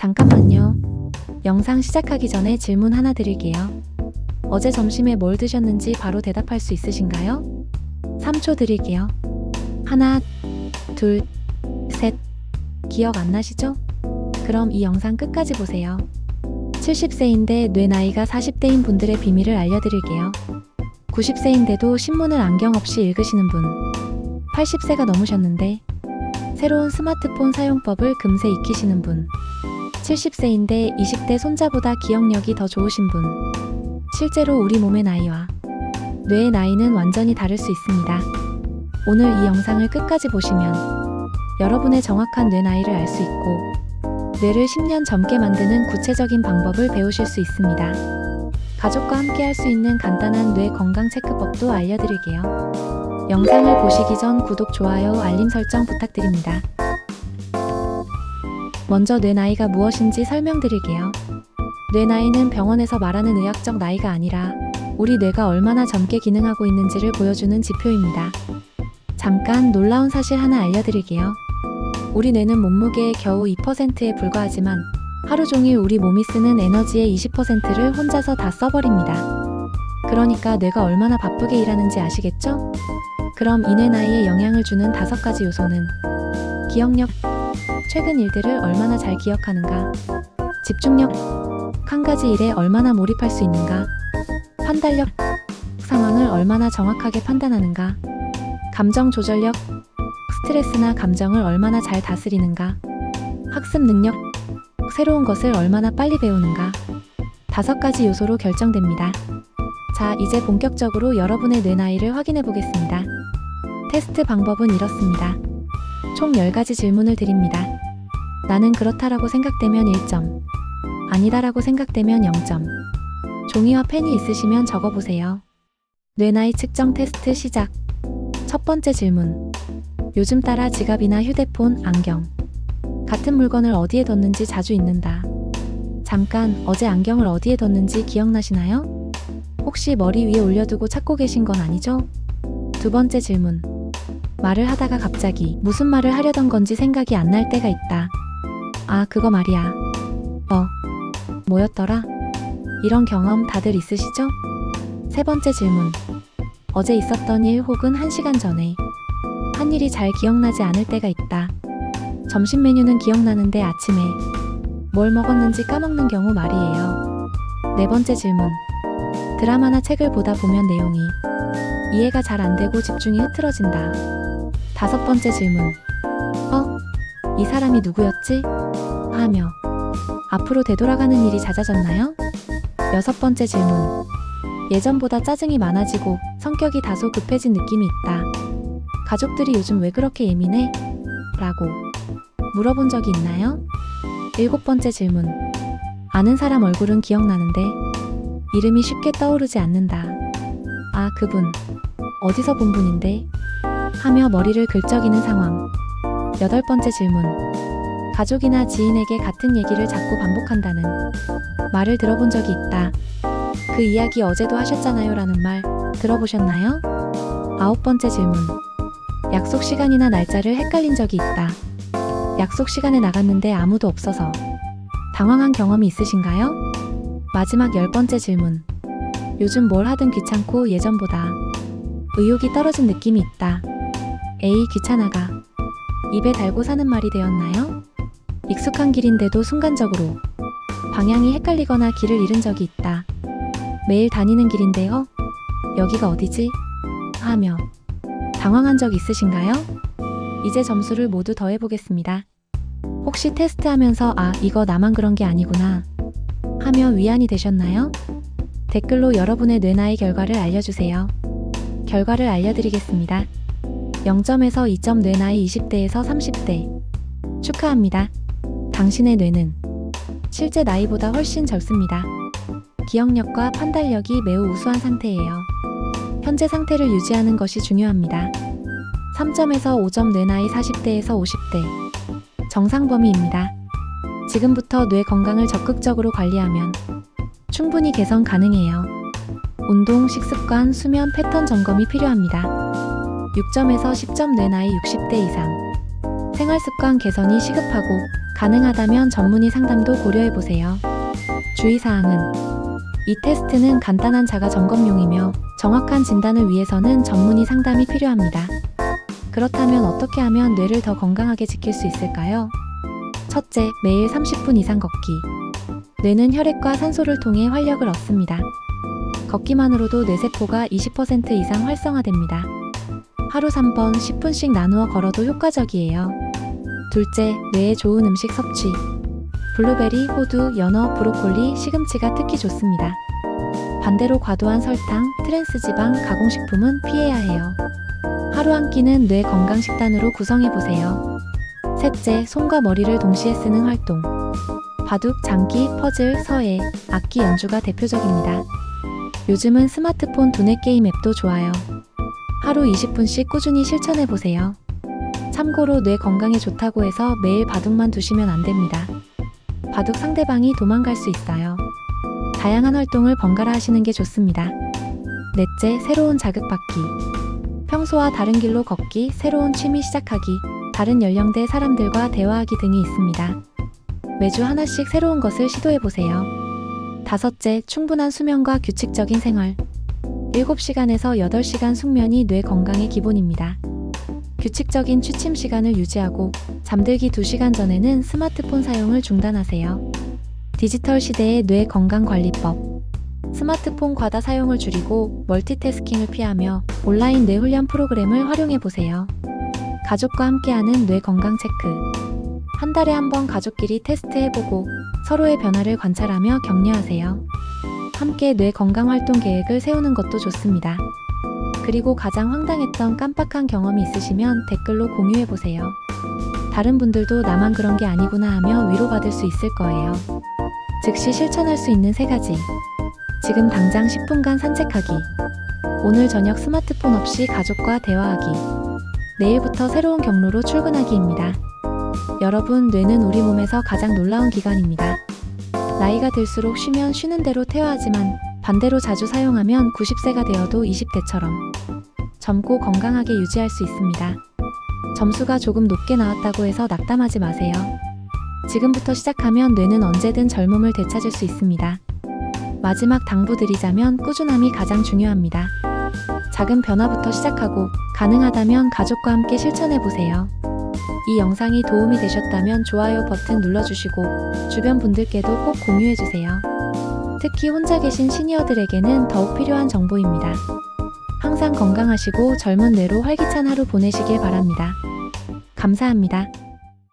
잠깐만요. 영상 시작하기 전에 질문 하나 드릴게요. 어제 점심에 뭘 드셨는지 바로 대답할 수 있으신가요? 3초 드릴게요. 하나, 둘, 셋. 기억 안 나시죠? 그럼 이 영상 끝까지 보세요. 70세인데 뇌 나이가 40대인 분들의 비밀을 알려드릴게요. 90세인데도 신문을 안경 없이 읽으시는 분. 80세가 넘으셨는데 새로운 스마트폰 사용법을 금세 익히시는 분. 70세인데 20대 손자보다 기억력이 더 좋으신 분. 실제로 우리 몸의 나이와 뇌의 나이는 완전히 다를 수 있습니다. 오늘 이 영상을 끝까지 보시면 여러분의 정확한 뇌 나이를 알 수 있고 뇌를 10년 젊게 만드는 구체적인 방법을 배우실 수 있습니다. 가족과 함께 할 수 있는 간단한 뇌 건강 체크법도 알려드릴게요. 영상을 보시기 전 구독, 좋아요, 알림 설정 부탁드립니다. 먼저 뇌 나이가 무엇인지 설명드릴게요. 뇌 나이는 병원에서 말하는 의학적 나이가 아니라 우리 뇌가 얼마나 젊게 기능하고 있는지를 보여주는 지표입니다. 잠깐 놀라운 사실 하나 알려드릴게요. 우리 뇌는 몸무게의 겨우 2%에 불과하지만 하루 종일 우리 몸이 쓰는 에너지의 20%를 혼자서 다 써버립니다. 그러니까 뇌가 얼마나 바쁘게 일하는지 아시겠죠? 그럼 이뇌 나이에 영향을 주는 다섯 가지 요소는 기억력, 최근 일들을 얼마나 잘 기억하는가, 집중력, 한 가지 일에 얼마나 몰입할 수 있는가, 판단력, 상황을 얼마나 정확하게 판단하는가, 감정 조절력, 스트레스나 감정을 얼마나 잘 다스리는가, 학습 능력, 새로운 것을 얼마나 빨리 배우는가, 다섯 가지 요소로 결정됩니다. 자, 이제 본격적으로 여러분의 뇌 나이를 확인해 보겠습니다. 테스트 방법은 이렇습니다. 총 10가지 질문을 드립니다. 나는 그렇다라고 생각되면 1점, 아니다라고 생각되면 0점. 종이와 펜이 있으시면 적어보세요. 뇌 나이 측정 테스트 시작. 첫 번째 질문. 요즘 따라 지갑이나 휴대폰, 안경. 같은 물건을 어디에 뒀는지 자주 잊는다. 잠깐, 어제 안경을 어디에 뒀는지 기억나시나요? 혹시 머리 위에 올려두고 찾고 계신 건 아니죠? 두 번째 질문. 말을 하다가 갑자기 무슨 말을 하려던 건지 생각이 안 날 때가 있다. 아, 그거 말이야. 뭐, 뭐였더라? 이런 경험 다들 있으시죠? 세 번째 질문. 어제 있었던 일 혹은 한 시간 전에 한 일이 잘 기억나지 않을 때가 있다. 점심 메뉴는 기억나는데 아침에 뭘 먹었는지 까먹는 경우 말이에요. 네 번째 질문. 드라마나 책을 보다 보면 내용이 이해가 잘 안 되고 집중이 흐트러진다. 다섯 번째 질문. 어? 이 사람이 누구였지? 하며 앞으로 되돌아가는 일이 잦아졌나요? 여섯 번째 질문. 예전보다 짜증이 많아지고 성격이 다소 급해진 느낌이 있다. 가족들이 요즘 왜 그렇게 예민해? 라고 물어본 적이 있나요? 일곱 번째 질문. 아는 사람 얼굴은 기억나는데 이름이 쉽게 떠오르지 않는다. 아, 그분. 어디서 본 분인데? 하며 머리를 긁적이는 상황. 여덟 번째 질문. 가족이나 지인에게 같은 얘기를 자꾸 반복한다는 말을 들어본 적이 있다. 그 이야기 어제도 하셨잖아요 라는 말 들어보셨나요? 아홉 번째 질문. 약속 시간이나 날짜를 헷갈린 적이 있다. 약속 시간에 나갔는데 아무도 없어서 당황한 경험이 있으신가요? 마지막 열 번째 질문. 요즘 뭘 하든 귀찮고 예전보다 의욕이 떨어진 느낌이 있다. 에이, 귀찮아가. 입에 달고 사는 말이 되었나요? 익숙한 길인데도 순간적으로 방향이 헷갈리거나 길을 잃은 적이 있다. 매일 다니는 길인데요. 여기가 어디지? 하며 당황한 적 있으신가요? 이제 점수를 모두 더해보겠습니다. 혹시 테스트하면서 아, 이거 나만 그런 게 아니구나 하며 위안이 되셨나요? 댓글로 여러분의 뇌나이 결과를 알려주세요. 결과를 알려드리겠습니다. 0점에서 2점 뇌나이 20대에서 30대. 축하합니다. 당신의 뇌는 실제 나이보다 훨씬 젊습니다. 기억력과 판단력이 매우 우수한 상태예요. 현재 상태를 유지하는 것이 중요합니다. 3점에서 5점 뇌나이 40대에서 50대. 정상 범위입니다. 지금부터 뇌 건강을 적극적으로 관리하면 충분히 개선 가능해요. 운동, 식습관, 수면 패턴 점검이 필요합니다. 6점에서 10점 뇌 나이 60대 이상. 생활 습관 개선이 시급하고 가능하다면 전문의 상담도 고려해 보세요. 주의사항은 이 테스트는 간단한 자가 점검용이며 정확한 진단을 위해서는 전문의 상담이 필요합니다. 그렇다면 어떻게 하면 뇌를 더 건강하게 지킬 수 있을까요? 첫째, 매일 30분 이상 걷기. 뇌는 혈액과 산소를 통해 활력을 얻습니다. 걷기만으로도 뇌세포가 20% 이상 활성화됩니다. 하루 3번 10분씩 나누어 걸어도 효과적이에요. 둘째, 뇌에 좋은 음식 섭취. 블루베리, 호두, 연어, 브로콜리, 시금치가 특히 좋습니다. 반대로 과도한 설탕, 트랜스지방, 가공식품은 피해야 해요. 하루 한 끼는 뇌 건강 식단으로 구성해 보세요. 셋째, 손과 머리를 동시에 쓰는 활동. 바둑, 장기, 퍼즐, 서예, 악기 연주가 대표적입니다. 요즘은 스마트폰 두뇌 게임 앱도 좋아요. 하루 20분씩 꾸준히 실천해 보세요. 참고로 뇌 건강에 좋다고 해서 매일 바둑만 두시면 안 됩니다. 바둑 상대방이 도망갈 수 있어요. 다양한 활동을 번갈아 하시는 게 좋습니다. 넷째, 새로운 자극받기. 평소와 다른 길로 걷기, 새로운 취미 시작하기, 다른 연령대 사람들과 대화하기 등이 있습니다. 매주 하나씩 새로운 것을 시도해 보세요. 다섯째, 충분한 수면과 규칙적인 생활. 7시간에서 8시간 숙면이 뇌 건강의 기본입니다. 규칙적인 취침 시간을 유지하고 잠들기 2시간 전에는 스마트폰 사용을 중단하세요. 디지털 시대의 뇌 건강 관리법. 스마트폰 과다 사용을 줄이고 멀티태스킹을 피하며 온라인 뇌 훈련 프로그램을 활용해 보세요. 가족과 함께하는 뇌 건강 체크. 한 달에 한 번 가족끼리 테스트해 보고 서로의 변화를 관찰하며 격려하세요. 함께 뇌 건강 활동 계획을 세우는 것도 좋습니다. 그리고 가장 황당했던 깜빡한 경험이 있으시면 댓글로 공유해보세요. 다른 분들도 나만 그런 게 아니구나 하며 위로받을 수 있을 거예요. 즉시 실천할 수 있는 세 가지. 지금 당장 10분간 산책하기. 오늘 저녁 스마트폰 없이 가족과 대화하기. 내일부터 새로운 경로로 출근하기입니다. 여러분, 뇌는 우리 몸에서 가장 놀라운 기관입니다. 나이가 들수록 쉬면 쉬는 대로 퇴화하지만 반대로 자주 사용하면 90세가 되어도 20대처럼 젊고 건강하게 유지할 수 있습니다. 점수가 조금 높게 나왔다고 해서 낙담하지 마세요. 지금부터 시작하면 뇌는 언제든 젊음을 되찾을 수 있습니다. 마지막 당부드리자면 꾸준함이 가장 중요합니다. 작은 변화부터 시작하고 가능하다면 가족과 함께 실천해 보세요. 이 영상이 도움이 되셨다면 좋아요 버튼 눌러주시고 주변 분들께도 꼭 공유해 주세요. 특히 혼자 계신 시니어들에게는 더욱 필요한 정보입니다. 항상 건강하시고 젊은 뇌로 활기찬 하루 보내시길 바랍니다. 감사합니다.